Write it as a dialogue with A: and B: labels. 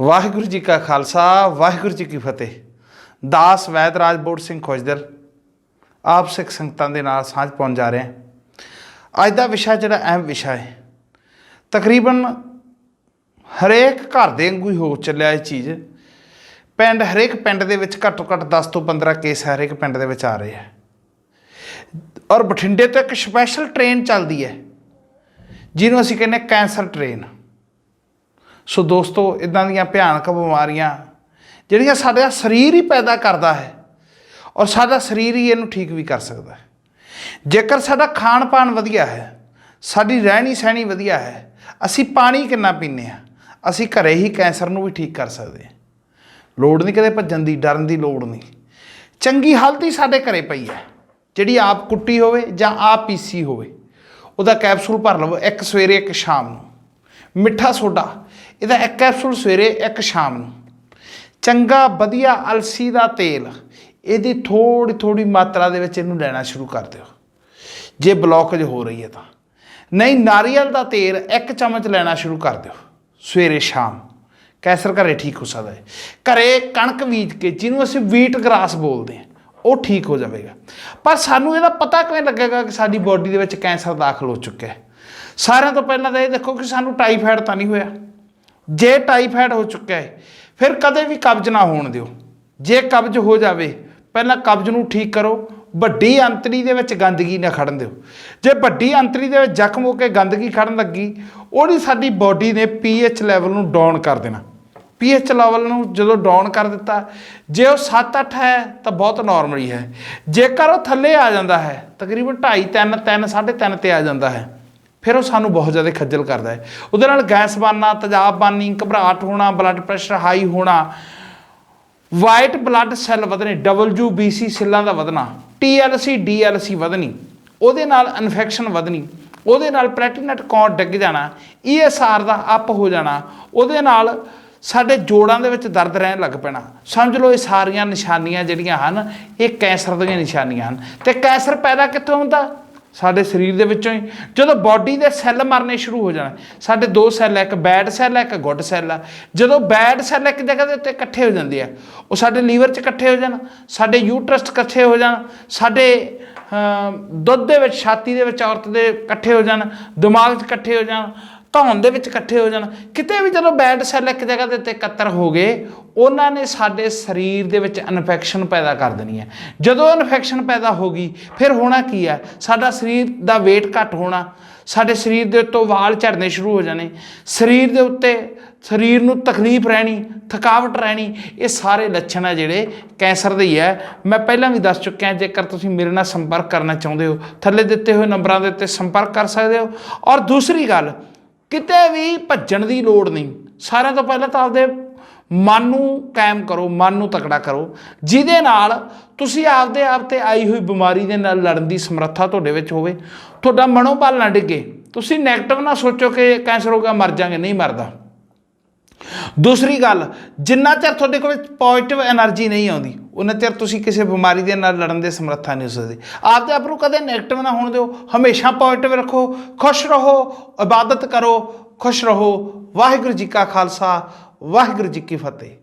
A: ਵਾਹਿਗੁਰੂ ਜੀ ਕਾ ਖਾਲਸਾ, ਵਾਹਿਗੁਰੂ ਜੀ ਕੀ ਫਤਿਹ। ਦਾਸ ਵੈਦ ਰਾਜਬੋੜ ਸਿੰਘ ਖੋਜਦਰ ਆਪ ਸਿੱਖ ਸੰਗਤਾਂ ਦੇ ਨਾਲ ਸਾਂਝ ਪਾਉਣ ਜਾ ਰਹੇ ਹਾਂ। ਅੱਜ ਦਾ ਵਿਸ਼ਾ ਜਿਹੜਾ ਅਹਿਮ ਵਿਸ਼ਾ ਹੈ। ਤਕਰੀਬਨ ਹਰੇਕ ਘਰ ਦੇ ਵਾਂਗੂ ਹੀ ਹੋ ਚੱਲਿਆ ਇਹ ਚੀਜ਼। ਪਿੰਡ, ਹਰੇਕ ਪਿੰਡ ਦੇ ਵਿੱਚ ਘੱਟੋ ਘੱਟ 10 ਤੋਂ 15 ਕੇਸ ਹਰੇਕ ਪਿੰਡ ਦੇ ਵਿੱਚ ਆ ਰਹੇ ਹੈ। ਔਰ ਬਠਿੰਡੇ ਤੋਂ ਇੱਕ ਸਪੈਸ਼ਲ ਟ੍ਰੇਨ ਚੱਲਦੀ ਹੈ, ਜਿਹਨੂੰ ਅਸੀਂ ਕਹਿੰਦੇ ਹਾਂ ਕੈਂਸਰ ਟ੍ਰੇਨ ਸੋ ਦੋਸਤੋ, ਇਦਾਂ ਦੀਆਂ ਭਿਆਨਕ ਬਿਮਾਰੀਆਂ ਜਿਹੜੀਆਂ ਸਾਡਾ ਸਰੀਰ ਹੀ ਪੈਦਾ ਕਰਦਾ ਹੈ ਔਰ ਸਾਡਾ ਸਰੀਰ ਹੀ ਇਹਨੂੰ ਠੀਕ ਵੀ ਕਰ ਸਕਦਾ ਹੈ। ਜੇਕਰ ਸਾਡਾ ਖਾਣ ਪਾਣ ਵਧੀਆ ਹੈ, ਸਾਡੀ ਰਹਿਣੀ ਸਹਿਣੀ ਵਧੀਆ ਹੈ, ਅਸੀਂ ਪਾਣੀ ਕਿੰਨਾ ਪੀਂਦੇ ਆ ਅਸੀਂ ਘਰੇ ਹੀ ਕੈਂਸਰ ਨੂੰ ਵੀ ਠੀਕ ਕਰ ਸਕਦੇ ਹਾਂ। ਲੋੜ ਨਹੀਂ ਕਦੇ ਭੱਜਣ ਦੀ, ਡਰਨ ਦੀ ਲੋੜ ਨਹੀਂ। ਚੰਗੀ ਹਾਲਤ ਹੀ ਸਾਡੇ ਘਰੇ ਪਈ ਹੈ, ਜਿਹੜੀ ਆਪ ਕੁੱਟੀ ਹੋਵੇ ਜਾਂ ਆਪ ਪੀਸੀ ਹੋਵੇ, ਉਹਦਾ ਕੈਪਸੂਲ ਭਰ ਲਵੋ ਇੱਕ ਸਵੇਰੇ, ਇੱਕ ਸ਼ਾਮ ਨੂੰ। ਮਿੱਠਾ ਸੋਡਾ। ਇਹਦਾ ਇੱਕ ਕੈਪਸੂਲ ਸਵੇਰੇ, ਇੱਕ ਸ਼ਾਮ ਨੂੰ। ਚੰਗਾ, ਵਧੀਆ ਅਲਸੀ ਦਾ ਤੇਲ, ਇਹਦੀ ਥੋੜੀ ਥੋੜੀ ਮਾਤਰਾ ਦੇ ਵਿੱਚ ਇਹਨੂੰ ਲੈਣਾ ਸ਼ੁਰੂ ਕਰ ਦਿਓ। ਜੇ ਬਲੌਕੇਜ ਹੋ ਰਹੀ ਹੈ ਤਾਂ। ਨਹੀਂ, ਨਾਰੀਅਲ ਦਾ ਤੇਲ ਇੱਕ ਚਮਚ ਲੈਣਾ ਸ਼ੁਰੂ ਕਰ ਦਿਓ, ਸਵੇਰੇ, ਸ਼ਾਮ। ਕੈਂਸਰ ਘਰੇ ਠੀਕ ਹੋ ਸਕਦਾ ਹੈ। ਘਰੇ ਕਣਕ ਬੀਜ ਕੇ, ਜਿਹਨੂੰ ਅਸੀਂ ਵੀਟ ਗ੍ਰਾਸ ਬੋਲਦੇ ਹਾਂ, ਉਹ ਠੀਕ ਹੋ ਜਾਵੇਗਾ। ਪਰ ਸਾਨੂੰ ਇਹਦਾ ਪਤਾ ਕਿਵੇਂ ਲੱਗੇਗਾ ਕਿ ਸਾਡੀ ਬਾਡੀ ਦੇ ਵਿੱਚ ਕੈਂਸਰ ਦਾਖਲ ਹੋ ਚੁੱਕਿਆ ਹੈ? ਸਾਰਿਆਂ ਤੋਂ ਪਹਿਲਾਂ ਤਾਂ ਇਹ ਦੇਖੋ ਕਿ ਸਾਨੂੰ ਟਾਈਫਾਇਡ ਤਾਂ ਨਹੀਂ ਹੋਇਆ। ਜੇ ਟਾਈਫਾਇਡ ਹੋ ਚੁੱਕਿਆ ਹੈ, ਫਿਰ ਕਦੇ ਵੀ ਕਬਜ਼ ਨਾ ਹੋਣ ਦਿਓ। ਜੇ ਕਬਜ਼ ਹੋ ਜਾਵੇ, ਪਹਿਲਾਂ ਕਬਜ਼ ਨੂੰ ਠੀਕ ਕਰੋ, ਵੱਡੀ ਅੰਤੜੀ ਦੇ ਵਿੱਚ ਗੰਦਗੀ ਨਾ ਖੜਨ ਦਿਓ। ਜੇ ਵੱਡੀ ਅੰਤੜੀ ਦੇ ਵਿੱਚ ਜ਼ਖਮ ਹੋ ਕੇ ਗੰਦਗੀ ਖੜਨ ਲੱਗੀ, ਉਹਦੀ ਸਾਡੀ ਬਾਡੀ ਨੇ ਪੀਐਚ ਲੈਵਲ ਨੂੰ ਡਾਊਨ ਕਰ ਦੇਣਾ। ਪੀਐਚ ਲੈਵਲ ਨੂੰ ਜਦੋਂ ਡਾਊਨ ਕਰ ਦਿੱਤਾ, ਜੇ ਉਹ 7-8 ਹੈ, ਤਾਂ ਬਹੁਤ ਨਾਰਮਲ ਹੀ ਹੈ। ਜੇਕਰ ਉਹ ਥੱਲੇ ਆ ਜਾਂਦਾ ਹੈ, ਤਕਰੀਬਨ 2.5 3 3 3.5 ਤੇ ਆ ਜਾਂਦਾ ਹੈ। ਫਿਰ ਉਹ ਸਾਨੂੰ ਬਹੁਤ ਜ਼ਿਆਦਾ ਖੱਜਲ ਕਰਦਾ ਹੈ। ਉਹਦੇ ਨਾਲ ਗੈਸ ਬਣਨਾ ਤੇਜ਼ਾਬ ਬਣਨੀ ਘਬਰਾਹਟ ਹੋਣਾ ਬਲੱਡ ਪ੍ਰੈਸ਼ਰ ਹਾਈ ਹੋਣਾ ਵਾਈਟ ਬਲੱਡ ਸੈੱਲ ਵਧਣੇ WBC ਸੈੱਲਾਂ ਦਾ ਵਧਣਾ TLC DLC ਵਧਣੀ, ਉਹਦੇ ਨਾਲ ਇਨਫੈਕਸ਼ਨ ਵਧਣੀ, ਉਹਦੇ ਨਾਲ ਪਲੈਟੀਨਟ ਕਾਊਂਟ ਡਿੱਗ ਜਾਣਾ ESR ਦਾ ਅਪ ਹੋ ਜਾਣਾ, ਉਹਦੇ ਨਾਲ ਸਾਡੇ ਜੋੜਾਂ ਦੇ ਵਿੱਚ ਦਰਦ ਰਹਿਣ ਲੱਗ ਪੈਣਾ। ਸਮਝ ਲਓ ਇਹ ਸਾਰੀਆਂ ਨਿਸ਼ਾਨੀਆਂ ਜਿਹੜੀਆਂ ਹਨ, ਇਹ ਕੈਂਸਰ ਦੀਆਂ ਨਿਸ਼ਾਨੀਆਂ ਹਨ। ਤੇ ਕੈਂਸਰ ਪੈਦਾ ਕਿੱਥੋਂ ਹੁੰਦਾ? ਸਾਡੇ ਸਰੀਰ ਦੇ ਵਿੱਚੋਂ ਹੀ। ਜਦੋਂ ਬਾਡੀ ਦੇ ਸੈੱਲ ਮਰਨੇ ਸ਼ੁਰੂ ਹੋ ਜਾਣ, ਸਾਡੇ ਦੋ ਸੈੱਲ ਹੈ ਇੱਕ ਬੈਡ ਸੈੱਲ ਹੈ ਇੱਕ ਗੁੱਡ ਸੈੱਲ ਆ। ਜਦੋਂ ਬੈਡ ਸੈੱਲ ਇੱਕ ਜਗ੍ਹਾ ਦੇ ਉੱਤੇ ਇਕੱਠੇ ਹੋ ਜਾਂਦੇ ਆ, ਉਹ ਸਾਡੇ ਲੀਵਰ 'ਚ ਇਕੱਠੇ ਹੋ ਜਾਣ, ਸਾਡੇ ਯੂਟਰਸ ਇਕੱਠੇ ਹੋ ਜਾਣ, ਸਾਡੇ ਦੁੱਧ ਦੇ ਵਿੱਚ, ਛਾਤੀ ਦੇ ਵਿੱਚ ਔਰਤ ਦੇ ਇਕੱਠੇ ਹੋ ਜਾਣ, ਦਿਮਾਗ 'ਚ ਇਕੱਠੇ ਹੋ ਜਾਣ ਧੌਣ ਦੇ ਵਿੱਚ ਇਕੱਠੇ ਹੋ ਜਾਣ। ਕਿਤੇ ਵੀ ਜਦੋਂ ਬੈਡ ਸੈੱਲ ਇੱਕ ਜਗ੍ਹਾ ਦੇ ਉੱਤੇ ਇਕੱਤਰ ਹੋ ਗਏ, ਉਹਨਾਂ ਨੇ ਸਾਡੇ ਸਰੀਰ ਦੇ ਵਿੱਚ ਇਨਫੈਕਸ਼ਨ ਪੈਦਾ ਕਰ ਦੇਣੀ ਹੈ। ਜਦੋਂ ਇਨਫੈਕਸ਼ਨ ਪੈਦਾ ਹੋ ਗਈ, ਫਿਰ ਹੋਣਾ ਕੀ ਹੈ? ਸਾਡਾ ਸਰੀਰ ਦਾ weight ਘੱਟ ਹੋਣਾ, ਸਾਡੇ ਸਰੀਰ ਦੇ ਉੱਤੋਂ ਵਾਲ ਝੜਨੇ ਸ਼ੁਰੂ ਹੋ ਜਾਣੇ, ਸਰੀਰ ਦੇ ਉੱਤੇ ਸਰੀਰ ਨੂੰ ਤਕਲੀਫ ਰਹਿਣੀ, ਥਕਾਵਟ ਰਹਿਣੀ, ਇਹ ਸਾਰੇ ਲੱਛਣ ਆ ਜਿਹੜੇ ਕੈਂਸਰ ਦੇ ਹੀ ਹੈ। ਮੈਂ ਪਹਿਲਾਂ ਵੀ ਦੱਸ ਚੁੱਕਿਆ, ਜੇਕਰ ਤੁਸੀਂ ਮੇਰੇ ਨਾਲ ਸੰਪਰਕ ਕਰਨਾ ਚਾਹੁੰਦੇ ਹੋ, ਥੱਲੇ ਦਿੱਤੇ ਹੋਏ ਨੰਬਰਾਂ ਦੇ ਉੱਤੇ ਸੰਪਰਕ ਕਰ ਸਕਦੇ ਹੋ। ਔਰ ਦੂਸਰੀ ਗੱਲ ਕਿਤੇ ਵੀ ਭੱਜਣ ਦੀ ਲੋੜ ਨਹੀਂ। ਸਾਰਿਆਂ ਤੋਂ ਪਹਿਲਾਂ ਤਾਂ ਆਪਦੇ ਮਨ ਨੂੰ ਕਾਇਮ ਕਰੋ, ਮਨ ਨੂੰ ਤਕੜਾ ਕਰੋ। ਜਿਹਦੇ ਨਾਲ ਤੁਸੀਂ ਆਪਦੇ ਆਪ ਤੇ ਆਈ ਹੋਈ ਬਿਮਾਰੀ ਦੇ ਨਾਲ ਲੜਨ ਦੀ ਸਮਰੱਥਾ ਤੁਹਾਡੇ ਵਿੱਚ ਹੋਵੇ। ਤੁਹਾਡਾ ਮਨੋਬਲ ਨਾ ਡਿੱਗੇ। ਤੁਸੀਂ 네ਗੇਟਿਵ ਨਾ ਸੋਚੋ ਕਿ ਕੈਂਸਰ ਹੋ ਗਿਆ, ਮਰ ਜਾਾਂਗੇ ਨਹੀਂ ਮਰਦਾ। ਦੂਸਰੀ ਗੱਲ, ਜਿੰਨਾ ਚਿਰ ਤੁਹਾਡੇ ਕੋਲ ਪੋਜ਼ਿਟਿਵ એનર્ਜੀ ਨਹੀਂ ਆਉਂਦੀ ਉਹਨਾਂ ਚਿਰ ਤੁਸੀਂ ਕਿਸੇ ਬਿਮਾਰੀ ਦੇ ਨਾਲ ਲੜਨ ਦੇ ਸਮਰੱਥਾ ਨਹੀਂ ਹੋ ਸਕਦੇ। ਆਪ ਤੇ ਆਪ ਨੂੰ ਕਦੇ ਨੈਗੇਟਿਵ ਨਾ ਹੋਣ ਦਿਓ, ਹਮੇਸ਼ਾ ਪੋਜ਼ਿਟਿਵ ਰੱਖੋ, ਖੁਸ਼ ਰਹੋ, ਇਬਾਦਤ ਕਰੋ, ਖੁਸ਼ ਰਹੋ। ਵਾਹਿਗੁਰੂ ਜੀ ਕਾ ਖਾਲਸਾ, ਵਾਹਿਗੁਰੂ ਜੀ ਕੀ ਫਤਿਹ।